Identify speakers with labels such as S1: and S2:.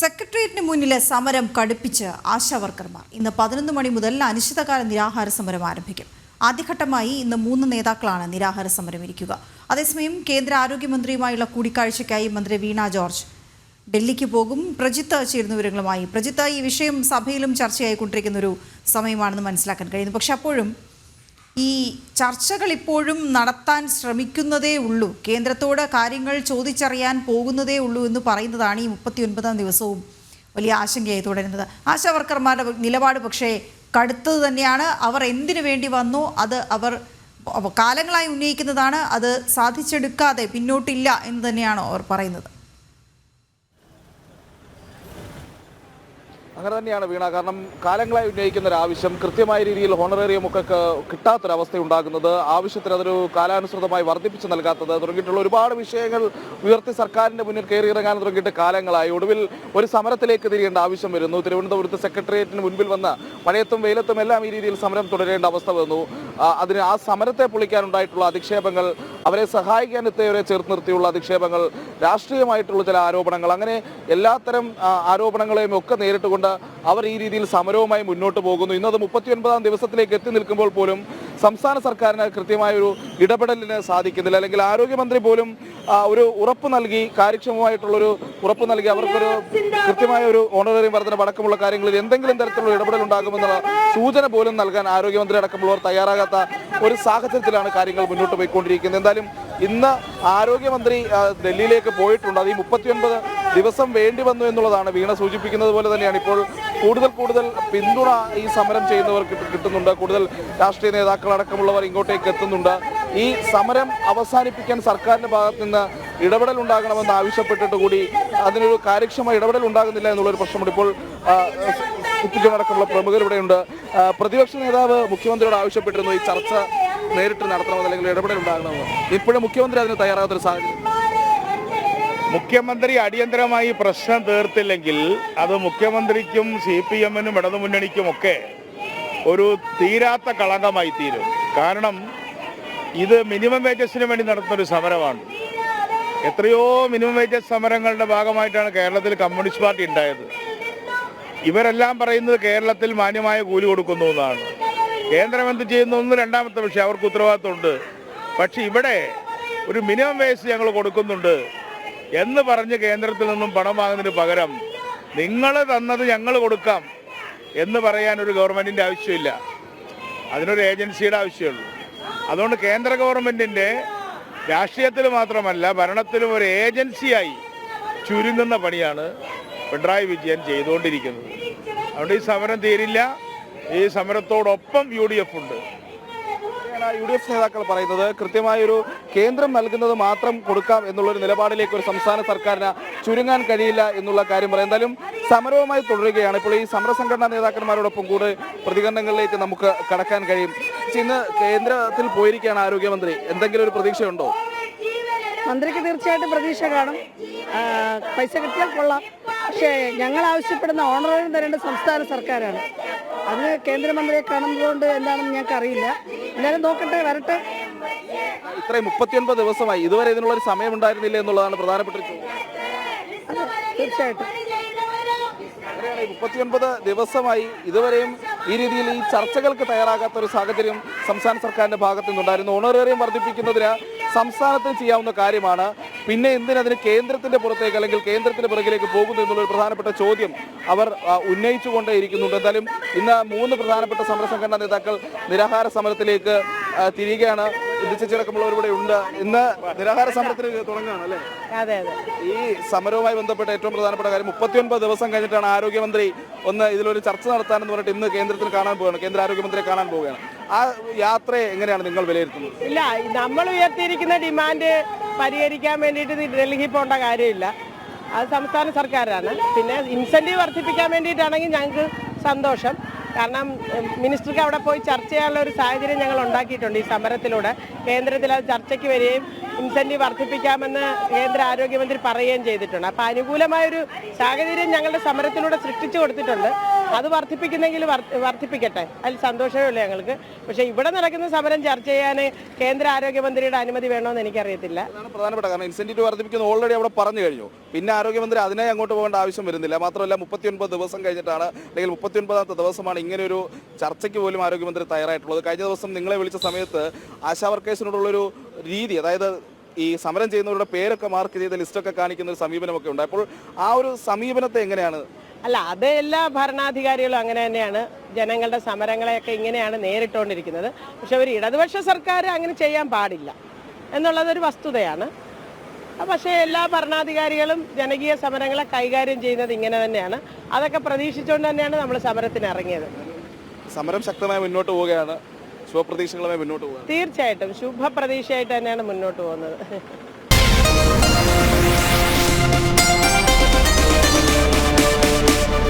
S1: സെക്രട്ടേറിയറ്റിന് മുന്നിലെ സമരം കടുപ്പിച്ച് ആശാവർക്കർമാർ. ഇന്ന് പതിനൊന്ന് മണി മുതൽ അനിശ്ചിതകാല നിരാഹാര സമരം ആരംഭിക്കും. ആദ്യഘട്ടമായി ഇന്ന് മൂന്ന് നേതാക്കളാണ് നിരാഹാര സമരം ഇരിക്കുക. അതേസമയം കേന്ദ്ര ആരോഗ്യമന്ത്രിയുമായുള്ള കൂടിക്കാഴ്ചയ്ക്കായി മന്ത്രി വീണ ജോർജ്. ഡൽഹിക്ക് പോകും. പ്രജിത്ത് ചേരുന്ന വിവരങ്ങളുമായി. പ്രജിത്ത് ഈ വിഷയം സഭയിലും ചർച്ചയായിക്കൊണ്ടിരിക്കുന്ന ഒരു സമയമാണെന്ന് മനസ്സിലാക്കാൻ കഴിയുന്നു. പക്ഷെ അപ്പോഴും ഈ ചർച്ചകൾ ഇപ്പോഴും നടത്താൻ ശ്രമിക്കുന്നതേ ഉള്ളൂ. കേന്ദ്രത്തോട് കാര്യങ്ങൾ ചോദിച്ചറിയാൻ പോകുന്നതേ ഉള്ളൂ എന്ന് പറയുന്നതാണ് ഈ മുപ്പത്തി ഒൻപതാം ദിവസവും വലിയ ആശങ്കയായി തുടരുന്നത്. ആശാവർക്കർമാരുടെ നിലപാട് പക്ഷേ കടുത്തത് തന്നെയാണ്. അവർ എന്തിനു വേണ്ടി വന്നോ? അത് അവർ കാലങ്ങളായി ഉന്നയിക്കുന്നതാണ്. അത് സാധിച്ചെടുക്കാതെ പിന്നോട്ടില്ല എന്ന് തന്നെയാണോ അവർ പറയുന്നത്.
S2: അങ്ങനെ തന്നെയാണ് വീണ. കാരണം കാലങ്ങളായി ഉന്നയിക്കുന്ന ഒരു ആവശ്യം കൃത്യമായ രീതിയിൽ ഹോണറേറിയം ഒക്കെ കിട്ടാത്തൊരവസ്ഥ ഉണ്ടാകുന്നത് ആവശ്യത്തിന് അതൊരു കാലാനുസൃതമായി വർദ്ധിപ്പിച്ച് നൽകാത്തത് തുടങ്ങിയിട്ടുള്ള ഒരുപാട് വിഷയങ്ങൾ ഉയർത്തി സർക്കാരിന്റെ മുന്നിൽ കയറിയിറങ്ങാൻ തുടങ്ങിയിട്ട് കാലങ്ങളായി. ഒടുവിൽ ഒരു സമരത്തിലേക്ക് തിരിയേണ്ട ആവശ്യം വരുന്നു. തിരുവനന്തപുരത്ത് സെക്രട്ടേറിയറ്റിന് മുൻപിൽ വന്ന മഴയത്തും വെയിലത്തും എല്ലാം ഈ രീതിയിൽ സമരം തുടരേണ്ട അവസ്ഥ വന്നു. അതിന് ആ സമരത്തെ പൊളിക്കാനുണ്ടായിട്ടുള്ള അധിക്ഷേപങ്ങൾ അവരെ സഹായിക്കാൻ എത്തിയവരെ ചേർത്ത് നിർത്തിയുള്ള അധിക്ഷേപങ്ങൾ രാഷ്ട്രീയമായിട്ടുള്ള ചില ആരോപണങ്ങൾ അങ്ങനെ എല്ലാത്തരം ആരോപണങ്ങളെയും ഒക്കെ നേരിട്ടുകൊണ്ട് അവർ ഈ രീതിയിൽ സമരവുമായി മുന്നോട്ട് പോകുന്നു. ഇന്നത് മുപ്പത്തി ഒൻപതാം ദിവസത്തിലേക്ക് എത്തി നിൽക്കുമ്പോൾ പോലും സംസ്ഥാന സർക്കാരിന് കൃത്യമായ ഒരു ഇടപെടലിന് സാധിക്കുന്നില്ല. അല്ലെങ്കിൽ ആരോഗ്യമന്ത്രി പോലും ഒരു ഉറപ്പ് നൽകി കാര്യക്ഷമമായിട്ടുള്ളൊരു ഉറപ്പ് നൽകി അവർക്കൊരു കൃത്യമായ ഒരു ഓണറേറിയം വർധന അടക്കമുള്ള കാര്യങ്ങളിൽ എന്തെങ്കിലും തരത്തിലുള്ള ഇടപെടൽ ഉണ്ടാകുമെന്നുള്ള സൂചന പോലും നൽകാൻ ആരോഗ്യമന്ത്രി അടക്കമുള്ളവർ തയ്യാറാകാത്ത ഒരു സാഹചര്യത്തിലാണ് കാര്യങ്ങൾ മുന്നോട്ട് പോയിക്കൊണ്ടിരിക്കുന്നത്. എന്തായാലും ഇന്ന് ആരോഗ്യമന്ത്രി ഡൽഹിയിലേക്ക് പോയിട്ടുണ്ട്. അത് ഈ ദിവസം വേണ്ടി വന്നു എന്നുള്ളതാണ് വീണ സൂചിപ്പിക്കുന്നത് പോലെ തന്നെയാണ്. ഇപ്പോൾ കൂടുതൽ കൂടുതൽ പിന്തുണ ഈ സമരം ചെയ്യുന്നവർക്ക് കിട്ടുന്നുണ്ട്. കൂടുതൽ രാഷ്ട്രീയ നേതാക്കൾ അടക്കമുള്ളവർ ഇങ്ങോട്ടേക്ക് എത്തുന്നുണ്ട്. ഈ സമരം അവസാനിപ്പിക്കാൻ സർക്കാരിന്റെ ഭാഗത്ത് നിന്ന് ഇടപെടൽ ഉണ്ടാകണമെന്ന് ആവശ്യപ്പെട്ടിട്ട് കൂടി അതിനൊരു കാര്യക്ഷമ ഇടപെടൽ ഉണ്ടാകുന്നില്ല എന്നുള്ളൊരു പ്രശ്നമുണ്ട്. ഇപ്പോൾ അടക്കമുള്ള പ്രമുഖർ ഇവിടെയുണ്ട്. പ്രതിപക്ഷ നേതാവ് മുഖ്യമന്ത്രിയോട് ആവശ്യപ്പെട്ടിരുന്നു ഈ ചർച്ച നേരിട്ട് നടത്തണമെന്ന് അല്ലെങ്കിൽ ഇടപെടൽ ഉണ്ടാകണമെന്ന്. ഇപ്പോഴും മുഖ്യമന്ത്രി അതിന് തയ്യാറാകാത്തൊരു സാഹചര്യം.
S3: മുഖ്യമന്ത്രി അടിയന്തരമായി പ്രശ്നം തീർത്തില്ലെങ്കിൽ അത് മുഖ്യമന്ത്രിക്കും സി പി എമ്മിനും ഇടതുമുന്നണിക്കുമൊക്കെ ഒരു തീരാത്ത കളങ്കമായി തീരും കാരണം ഇത് മിനിമം വേജസിന് വേണ്ടി നടത്തുന്ന ഒരു സമരമാണ്. എത്രയോ മിനിമം വേജസ് സമരങ്ങളുടെ ഭാഗമായിട്ടാണ് കേരളത്തിൽ കമ്മ്യൂണിസ്റ്റ് പാർട്ടി ഉണ്ടായത്. ഇവരെല്ലാം പറയുന്നത് കേരളത്തിൽ മാന്യമായ കൂലി കൊടുക്കുന്നു എന്നാണ്. കേന്ദ്രം എന്ത് ചെയ്യുന്നു എന്ന് രണ്ടാമത്തെ വിഷയം അവർക്ക് ഉത്തരവാദിത്തമുണ്ട് പക്ഷെ ഇവിടെ ഒരു മിനിമം വേജ് ഞങ്ങൾ കൊടുക്കുന്നുണ്ട്. എന്ന് പറഞ്ഞ് കേന്ദ്രത്തിൽ നിന്നും പണം വാങ്ങുന്നതിന് പകരം നിങ്ങൾ തന്നത് ഞങ്ങൾ കൊടുക്കാം എന്ന് പറയാൻ ഒരു ഗവൺമെന്റിന്റെ ആവശ്യമില്ല. അതിനൊരു ഏജൻസിയുടെ ആവശ്യമുള്ളൂ. അതുകൊണ്ട് കേന്ദ്ര ഗവൺമെന്റിന്റെ രാഷ്ട്രീയത്തിൽ മാത്രമല്ല ഭരണത്തിലും ഒരു ഏജൻസിയായി ചുരുങ്ങുന്ന പണിയാണ് പിണറായി വിജയൻ ചെയ്തുകൊണ്ടിരിക്കുന്നത്. അതുകൊണ്ട് ഈ സമരം തീരില്ല. ഈ സമരത്തോടൊപ്പം യു ഡി എഫ് ഉണ്ട്.
S2: ഇവിടെയാണ് യു ഡി എഫ് നേതാക്കൾ പറയുന്നത്. കൃത്യമായൊരു കേന്ദ്രം നൽകുന്നത് മാത്രം കൊടുക്കാം എന്നുള്ളൊരു നിലപാടിലേക്ക് ഒരു സംസ്ഥാന സർക്കാരിന് ചുരുങ്ങാൻ കഴിയില്ല എന്നുള്ള കാര്യം പറയാം. എന്തായാലും സമരവുമായി തുടരുകയാണ്. ഇപ്പോൾ ഈ സമരസംഘടനാ നേതാക്കന്മാരോടൊപ്പം കൂടെ പ്രതികരണങ്ങളിലേക്ക് നമുക്ക് കടക്കാൻ കഴിയും. ഇന്ന് കേന്ദ്രത്തിൽ പോയിരിക്കുകയാണ് ആരോഗ്യമന്ത്രി. എന്തെങ്കിലും ഒരു പ്രതീക്ഷയുണ്ടോ?
S4: മന്ത്രിക്ക് തീർച്ചയായിട്ടും പ്രതീക്ഷ കാണും. പൈസ കിട്ടിയാൽ കൊള്ളാം. പക്ഷേ ഞങ്ങൾ ആവശ്യപ്പെടുന്ന ഓണറേറിയം തരേണ്ട സംസ്ഥാന സർക്കാരാണ്. അത് കേന്ദ്രമന്ത്രിയെ കാണുന്നതുകൊണ്ട് എന്താണെന്ന് ഞങ്ങൾക്ക് അറിയില്ല എന്തായാലും നോക്കട്ടെ വരട്ടെ.
S2: ഇത്രയും മുപ്പത്തിയൊൻപത് ദിവസമായി ഇതുവരെ ഇതിനുള്ള ഒരു സമയം ഉണ്ടായിരുന്നില്ല എന്നുള്ളതാണ് പ്രധാനപ്പെട്ട
S4: തീർച്ചയായിട്ടും.
S2: മുപ്പത്തിയൊൻപത് ദിവസമായി ഇതുവരെയും ഈ രീതിയിൽ ഈ ചർച്ചകൾക്ക് തയ്യാറാകാത്ത ഒരു സാഹചര്യം സംസ്ഥാന സർക്കാരിന്റെ ഭാഗത്തു നിന്നുണ്ടായിരുന്നു ഓണറേറിയം വർദ്ധിപ്പിക്കുന്നതിന് സംസ്ഥാനത്തിന് ചെയ്യാവുന്ന കാര്യമാണ്. പിന്നെ എന്തിനതിന് കേന്ദ്രത്തിന്റെ പുറത്തേക്ക് അല്ലെങ്കിൽ കേന്ദ്രത്തിന്റെ പുറകിലേക്ക് പോകുന്നു എന്നുള്ള പ്രധാനപ്പെട്ട ചോദ്യം അവർ ഉന്നയിച്ചുകൊണ്ടേയിരിക്കുന്നുണ്ട്. എന്തായാലും ഇന്ന് മൂന്ന് പ്രധാനപ്പെട്ട സമരസംഘടനാ നേതാക്കൾ നിരാഹാര സമരത്തിലേക്ക് തിരികെയാണ് ഉദ്ദേശിച്ചിടക്കമുള്ളവരിവിടെ ഇവിടെ ഉണ്ട്. ഇന്ന് നിരാഹാര സമരത്തിന് തുടങ്ങുകയാണ് അല്ലേ?
S4: അതെ അതെ.
S2: ഈ സമരവുമായി ബന്ധപ്പെട്ട ഏറ്റവും പ്രധാനപ്പെട്ട കാര്യം മുപ്പത്തിയൊൻപത് ദിവസം കഴിഞ്ഞിട്ടാണ് ആരോഗ്യമന്ത്രി ഒന്ന് ഇതിലൊരു ചർച്ച നടത്താനെന്ന് പറഞ്ഞിട്ട് ഇന്ന് കേന്ദ്രത്തിൽ കാണാൻ പോവുകയാണ്. കേന്ദ്ര ആരോഗ്യമന്ത്രിയെ കാണാൻ പോവുകയാണ്. ആ യാത്രയെ എങ്ങനെയാണ് നിങ്ങൾ വിലയിരുത്തുന്നത്?
S5: ഇല്ല നമ്മൾ ഉയർത്തിയിരിക്കുന്ന ഡിമാൻഡ് പരിഹരിക്കാൻ വേണ്ടിയിട്ട് ഡൽഹി പോകേണ്ട കാര്യമില്ല. അത് സംസ്ഥാന സർക്കാരാണ്. പിന്നെ ഇൻസെന്റീവ് വർദ്ധിപ്പിക്കാൻ വേണ്ടിയിട്ടാണെങ്കിൽ ഞങ്ങൾക്ക് സന്തോഷം. കാരണം മിനിസ്റ്റർക്ക് അവിടെ പോയി ചർച്ച ചെയ്യാനുള്ള ഒരു സാഹചര്യം ഞങ്ങൾ ഉണ്ടാക്കിയിട്ടുണ്ട് ഈ സമരത്തിലൂടെ. കേന്ദ്രത്തിൽ അത് ചർച്ചയ്ക്ക് വരികയും ഇൻസെന്റീവ് വർദ്ധിപ്പിക്കാമെന്ന് കേന്ദ്ര ആരോഗ്യമന്ത്രി പറയുകയും ചെയ്തിട്ടുണ്ട്. അപ്പോൾ അനുകൂലമായൊരു സാഹചര്യം ഞങ്ങളുടെ സമരത്തിലൂടെ സൃഷ്ടിച്ചു കൊടുത്തിട്ടുണ്ട്. അത് വർദ്ധിപ്പിക്കുന്നെങ്കിൽ വർദ്ധിപ്പിക്കട്ടെ. അതിൽ സന്തോഷമേ ഉള്ളൂ ഞങ്ങൾക്ക്. പക്ഷേ ഇവിടെ നടക്കുന്ന സമരം ചർച്ച ചെയ്യാൻ കേന്ദ്ര ആരോഗ്യമന്ത്രിയുടെ അനുമതി വേണമെന്ന് എനിക്കറിയത്തില്ല.
S2: പ്രധാനപ്പെട്ട കാരണം. ഇൻസെന്റീവ് വർദ്ധിപ്പിക്കുന്നത് ഓൾറെഡി അവിടെ പറഞ്ഞു കഴിഞ്ഞു. പിന്നെ ആരോഗ്യമന്ത്രി അതിനെ അങ്ങോട്ട് പോകേണ്ട ആവശ്യം വരുന്നില്ല. മാത്രമല്ല മുപ്പത്തിയൊൻപത് ദിവസം കഴിഞ്ഞിട്ടാണ് അല്ലെങ്കിൽ മുപ്പത്തിയൊൻപതാമത്തെ ദിവസമാണ് ഇങ്ങനെ ഒരു ചർച്ചയ്ക്ക് പോലും ആരോഗ്യമന്ത്രി തയ്യാറായിട്ടുള്ളത്. കഴിഞ്ഞ ദിവസം നിങ്ങളെ വിളിച്ച സമയത്ത് ആശാ വർക്കേഴ്സിനോടുള്ളൊരു രീതി അതായത് ഈ സമരം ചെയ്യുന്നവരുടെ പേരൊക്കെ മാർക്ക് ചെയ്ത ലിസ്റ്റൊക്കെ കാണിക്കുന്ന ഒരു സമീപനമൊക്കെ ഉണ്ട്. അപ്പോൾ ആ ഒരു സമീപനത്തെ എങ്ങനെയാണ്
S5: അല്ല അത് എല്ലാ ഭരണാധികാരികളും അങ്ങനെ തന്നെയാണ്. ജനങ്ങളുടെ സമരങ്ങളെയൊക്കെ ഇങ്ങനെയാണ് നേരിട്ടുകൊണ്ടിരിക്കുന്നത് പക്ഷെ ഒരു ഇടതുപക്ഷ സർക്കാർ അങ്ങനെ ചെയ്യാൻ പാടില്ല എന്നുള്ളതൊരു വസ്തുതയാണ്. പക്ഷേ എല്ലാ ഭരണാധികാരികളും ജനകീയ സമരങ്ങളെ കൈകാര്യം ചെയ്യുന്നത് ഇങ്ങനെ തന്നെയാണ്. അതൊക്കെ പ്രതീക്ഷിച്ചുകൊണ്ട് തന്നെയാണ് നമ്മൾ സമരത്തിന് ഇറങ്ങിയത്.
S2: സമരം ശക്തമായി മുന്നോട്ട് പോവുകയാണ്. ശുഭപ്രതീക്ഷകളുമായി മുന്നോട്ട് പോകുക
S5: തീർച്ചയായിട്ടും. ശുഭപ്രതീക്ഷയായിട്ട് തന്നെയാണ് മുന്നോട്ട് പോകുന്നത്.